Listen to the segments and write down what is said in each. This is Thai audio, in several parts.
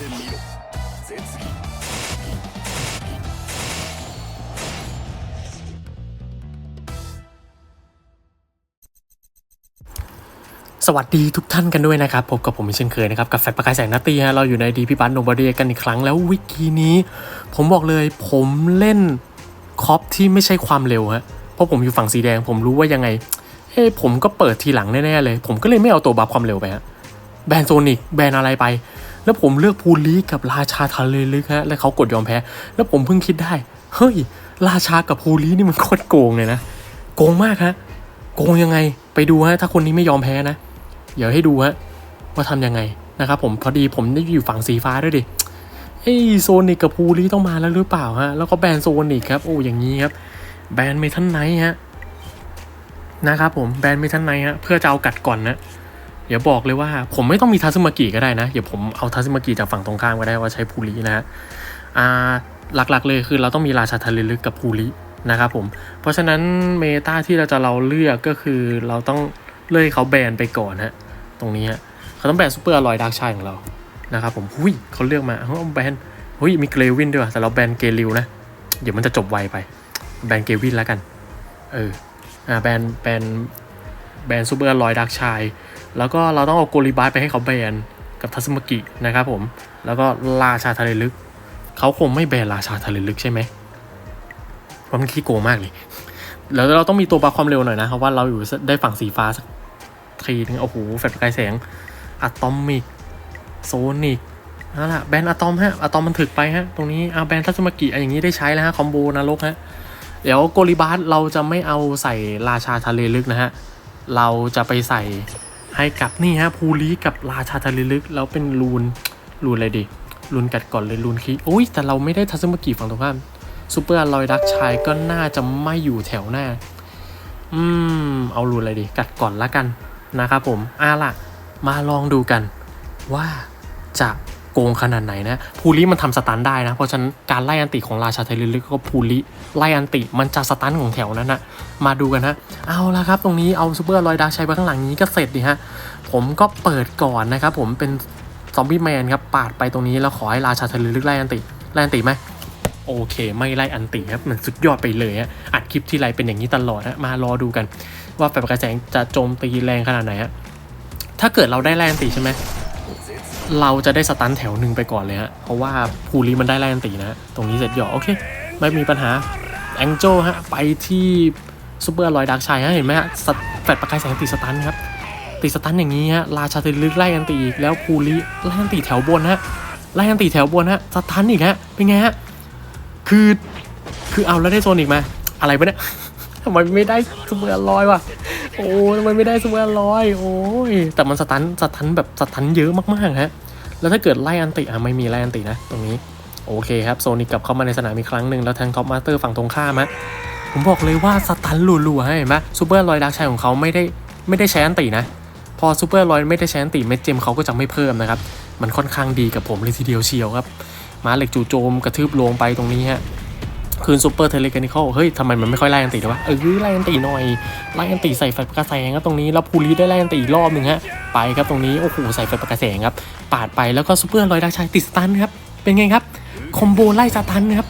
てみろ絶技 สวัสดีทุกท่านกันด้วยนะครับพบกับผมเช่นเคยนะครับกับแฟนประกายแสงนาตีฮะเราอยู่ในดีพี่บันโนบอดีกันอีกครั้งแล้ววิกีนี้ ผมบอกเลยผมเล่นคอปที่ไม่ใช่ความเร็วฮะเพราะผมอยู่ฝั่งสีแดง ผมรู้ว่ายังไงเฮ้ยผมก็เปิดทีหลังแน่ๆเลย ผมก็เลยไม่เอาตัวบัฟความเร็วไปฮะแบนโซนิกแบนอะไรไป แล้วผมเลือกพูลีกับราชาทะเลลึกฮะแล้วเขากดยอมแพ้ แล้วผมเพิ่งคิดได้เฮ้ย ราชากับพูลีนี่มันโคตรโกงเลยนะโกงมากฮะโกงยังไงไปดูฮะถ้าคนนี้ไม่ยอมแพ้นะ เดี๋ยวให้ดูฮะว่าทำยังไงนะครับผมพอดีผมได้อยู่ฝั่งสีฟ้าด้วยดิเอ้โซนิกกับพูลีต้องมาแล้วหรือเปล่าฮะแล้วก็แบนโซนิกครับโอ้อย่างนี้ครับแบนเมทัลไนท์ฮะนะครับผมแบนเมทัลไนท์ฮะเพื่อจะเอากัดก่อนนะ เดี๋ยวบอกเลยว่าผมไม่ต้องมีทัซึมากิก็ได้นะ เดี๋ยวผมเอาทัซึมากิจากฝั่งตรงข้ามก็ได้ว่าใช้พูลีนะฮะอ่าหลักๆเลยคือเราต้องมีราชาทะเลลึกกับพูลีนะครับผม เพราะฉะนั้นเมตาที่เราจะเราเลือกก็คือเราต้องเลื่อยเขาแบนไปก่อนฮะตรงนี้ฮะเขาต้องแบนซูเปอร์อลอยดักชายของเรานะครับผมหุยเขาเลือกมาเขาแบนหุยมีเกรวินด้วยแต่เราแบนเกลิวนะ เดี๋ยวมันจะจบไวไป แบนเกวินแล้วกัน เอออ่าแบนแบน แบนซูเปอร์ลอยดักชาย แล้วก็เราต้องเอาโกลิบาสไปให้เขาแบนกับทัสมากินะครับผม แล้วก็ราชาทะเลลึก เขาคงไม่แบนราชาทะเลลึกใช่ไหมเพราะมันขี้โกงมากเลย แล้วเราต้องมีตัวปลาความเร็วหน่อยนะเพราะว่าเราอยู่ได้ฝั่งสีฟ้าสักทีนึงโอ้โหแฟลชประกายแสงอะตอมิกโซนิกนั่นแหละแบนอะตอมฮะอะตอมมันถึกไปฮะ ตรงนี้เอาแบนทัศมากิอะอย่างนี้ได้ใช้แล้วฮะ คอมโบนรกฮะ เดี๋ยวโกลิบาสเราจะไม่เอาใส่ราชาทะเลลึกนะฮะ เราจะไปใส่ให้กับนี่ฮะภูริกับราชาทะเลลึก แล้วเป็นรูนรูนอะไรดีรูนกัดก่อนเลยรูนคีโอ้ยแต่เราไม่ได้ทัศมกิฝั่งตรงข้ามซูเปอร์ลอยดักชายก็น่าจะไม่อยู่แถวหน้า อืม เอารูนอะไรดีกัดก่อนละกันนะครับผมอ่าล่ะ มาลองดูกันว่าจะ โกงขนาดไหนนะพูลิมันทำสตันได้นะ เพราะฉะนั้นการไล่อันติของราชาไทยลึกก็พูลิไล่อันติมันจะสตันของแถวนั้นนะมาดูกันฮะเอาละครับ ตรงนี้เอาซูเปอร์ลอยดักชายไปข้างหลังนี้ก็เสร็จดีฮะผมก็เปิดก่อนนะครับผมเป็นซอมบี้แมนครับปาดไปตรงนี้แล้วขอให้ราชาไทยลึกไล่อันติไล่อันติไหมโอเค ไม่ไล่อันติครับมันสุดยอดไปเลยฮะอัดคลิปที่ไรเป็นอย่างนี้ตลอดฮะมารอดูกัน ว่าแฟลชกระแสงจะโจมตีแรงขนาดไหนฮะถ้าเกิดเราได้ไล่อันติใช่ไหม เราจะได้สตันแถวหนึ่งไปก่อนเลยฮะ เพราะว่าภูริมันได้ไล่อันตินะ ตรงนี้เสร็จหยอโอเค ไม่มีปัญหาแองโจฮะ ไปที่ซูเปอร์ลอยดักชัยฮะ เห็นไหมฮะสแฟลชประกายแสงติดสตันครับติดสตันอย่างนี้ฮะ ราชาติลึกไล่อันติอีก แล้วภูริไล่อันติแถวบนฮะ ไล่อันติแถวบนฮะ สตันอีกฮะ เป็นไงฮะ คือ คือเอาแล้วได้โซนิกไหมอะไรไปเนี่ยทำไมไม่ได้สเปอร์ลอยวะ อ้ทำไมไม่ได้สเปอร์ลอยโอ้ยแต่มันสตันสตันแบบสตันเยอะมากๆฮะแล้วถ้าเกิดไล่อันติอะไม่มีไล่อันตินะตรงนี้โอเคครับโซนิกกลับเข้ามาในสนามอีกครั้งหนึ่งแล้วแทงท็อปมาสเตอร์ฝั่งตรงข้ามฮะผมบอกเลยว่าสตันรัวๆฮะเห็นไหมซูเปอร์ลอยดักชัยของเขาไม่ได้ไม่ได้ใช้อันตินะพอซูเปอร์ลอยไม่ได้ใช้อันติเม็ดเจมเขาก็จะไม่เพิ่มนะครับมันค่อนข้างดีกับผมเลยทีเดียวเชียวครับม้าเหล็กจู่โจมกระทืบลงไปตรงนี้ฮะ คืนซูเปอร์เทเลกานิคอลเฮ้ยทำไมมันไม่ค่อยไล่อันตีเลยวะเออไล่อันตีหน่อยไล่อันตีใส่ไฟประกาแสงครับตรงนี้แล้วพูลีได้ไล่อันตีอีกรอบหนึ่งฮะไปครับตรงนี้โอ้โหใส่ไฟประกาแสงครับปาดไปแล้วก็ซูเปอร์ลอยดักชายติดสตันครับเป็นไงครับคอมโบไล่สตันครับ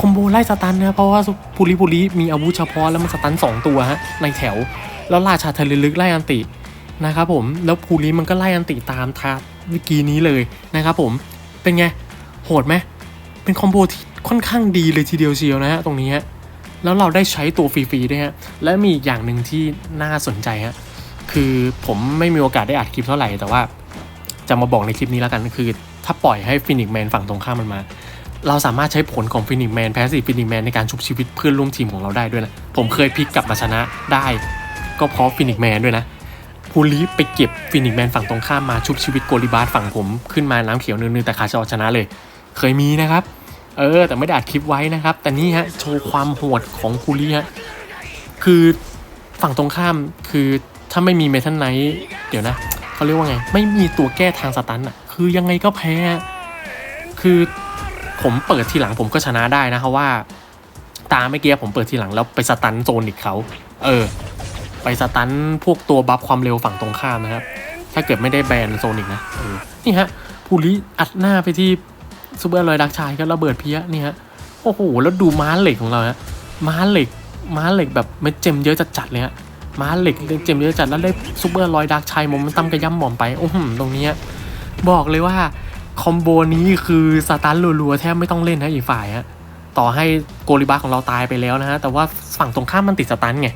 คอมโบไล่สตันนะเพราะว่าพูลีพูลีมีอาวุธเฉพาะแล้วมันสตันสองตัวฮะในแถว แล้วราชาทะเลลึกไล่อันตินะครับผมแล้วพูลีมันก็ไล่อันติตามทาวิกีนี้เลยนะครับผมเป็นไงโหดไหมเป็นคอมโบที่ ค่อนข้างดีเลยทีเดียวเชียวนะฮะตรงนี้ฮะแล้วเราได้ใช้ตัวฟรีๆด้วยฮะและมีอีกอย่างหนึ่งที่น่าสนใจฮะคือผมไม่มีโอกาสได้อัดคลิปเท่าไหร่แต่ว่า จะมาบอกในคลิปนี้แล้วกันคือ ถ้าปล่อยให้ฟินิกแมนฝั่งตรงข้ามมันมา เราสามารถใช้ผลของฟินิกแมนแพสซีฟฟินิกแมนในการชุบชีวิตเพื่อนร่วมทีมของเราได้ด้วยนะผมเคยพลิกกลับมาชนะได้ ก็เพราะฟินิกแมนด้วยนะพูลีไปเก็บฟินิกแมนฝั่งตรงข้ามมาชุบชีวิตโกลิบาสฝั่งผมขึ้นมาน้ำเขียวนึงๆแต่คาชอชนะเลย เคยมีนะครับ เออ แต่ไม่ได้อัดคลิปไว้นะครับ แต่นี่ฮะโชว์ความโหดของคูลี่ฮะคือฝั่งตรงข้ามคือถ้าไม่มีเมทัลไนท์เดี๋ยวนะเขาเรียกว่าไง ไม่มีตัวแก้ทางสตันอะคือยังไงก็แพ้ คือผมเปิดทีหลังผมก็ชนะได้นะเพราะว่า ตาเมื่อกี้ผมเปิดทีหลังแล้วไปสตันโซนิกเขาเออ ไปสตันพวกตัวบัฟความเร็วฝั่งตรงข้ามนะครับ ถ้าเกิดไม่ได้แบนโซนิกนะออนี่ฮะภูริอัดหน้าไปที่ ซูเปอร์ลอยดักชายก็ระเบิดเพี้ยเนี่ยฮะโอ้โหแล้วดูม้าเหล็กของเราฮะม้าเหล็กม้าเหล็กแบบเม็ดเจมเยอะจัดๆเลยฮะม้าเหล็กเจมเยอะจัดแล้วได้ซูเปอร์ลอยดักชายมมันตั้มกระย่ำหม่อมไปโอ้โหตรงนี้บอกเลยว่าคอมโบนี้คือสตันรัวๆแทบไม่ต้องเล่นนะอีกฝ่ายฮะต่อให้โกลิบาของเราตายไปแล้วนะฮะแต่ว่าฝั่งตรงข้ามมันติดสตันไง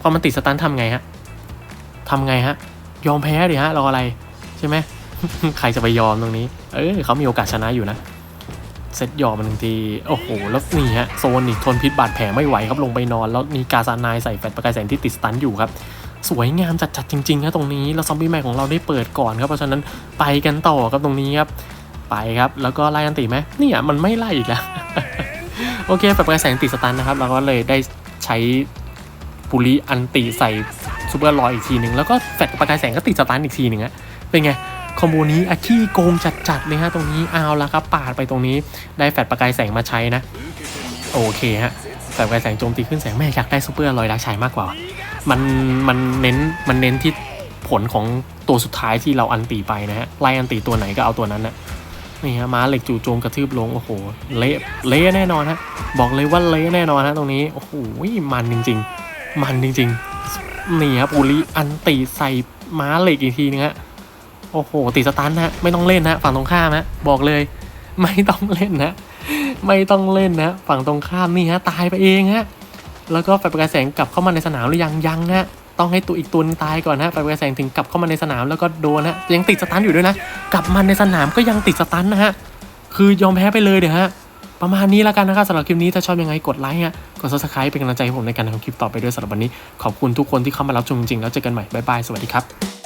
พอมันติดสตันทำไงฮะทำไงฮะยอมแพ้ดิฮะรออะไรใช่ไหมใครจะไปยอมตรงนี้ เออเขามีโอกาสชนะอยู่นะ เซตยอมมันหนึ่งที โอ้โห แล้วนี่ฮะ โซนนี่ทนพิษบาดแผลไม่ไหวครับลงไปนอน แล้วมีกาซานายใส่แฟลชประกายแสงที่ติดสตันอยู่ครับ สวยงามจัดๆจริงๆครับตรงนี้ แล้วซอมบี้แมนของเราได้เปิดก่อนครับ เพราะฉะนั้นไปกันต่อครับตรงนี้ครับ ไปครับ แล้วก็ไล่อันติไหมเนี่ยมันไม่ไล่อีกแล้ว โอเคแฟลชประกายแสงติดสตันนะครับเราก็เลยได้ใช้ปุริอันติใส่ซูเปอร์ลอยอีกทีหนึ่งแล้วก็แฟลชประกายแสงก็ติดสตันอีกทีหนึ่งอะเป็นไง คอมโบนี้อาขี้โกงจัดๆเลยฮะตรงนี้เอาละครับปาดไปตรงนี้ได้แฟลชประกายแสงมาใช้นะ โอเคฮะแฟลชประกายแสงโจมตีขึ้นแสงแม่อยากได้ซูเปอร์ลอยดักชัยมากกว่า มันมันเน้นมันเน้นที่ผลของตัวสุดท้ายที่เราอันตีไปนะฮะไล่อันตีตัวไหนก็เอาตัวนั้นนะนี่ฮะม้าเหล็กจู่โจมกระทืบลงโอ้โหเละเละแน่นอนฮะบอกเลยว่าเละแน่นอนฮะตรงนี้โอ้โหมันจริง ๆ มันจริงๆนี่ครับอุริอันตีใส่ม้าเหล็กอีกทีนึงฮะ โอ้โหติดสตันนะไม่ต้องเล่นนะฝั่งตรงข้ามนะบอกเลย ไม่ต้องเล่นนะไม่ต้องเล่นนะ ฝั่งตรงข้ามนี่ฮะตายไปเองฮะแล้วก็ไฟประกายแสงกลับเข้ามาในสนามหรือยังยังฮะต้องให้ตัวอีกตัวนึงตายก่อนนะไฟประกายแสงถึงกลับเข้ามาในสนามแล้วก็โดนนะยังติดสตันอยู่ด้วยนะกลับมาในสนามก็ยังติดสตันนะฮะคือยอมแพ้ไปเลยเดี๋ยวฮะประมาณนี้แล้วกันนะครับสำหรับคลิปนี้ถ้าชอบยังไงกดไลค์ฮะกด subscribe เป็นกำลังใจให้ผมในการทำคลิปต่อไปด้วยสำหรับวันนี้ขอบคุณทุกคนที่เข้ามารับชมจริงๆแล้วเจอกันใหม่บ๊ายบายสวัสดีครับ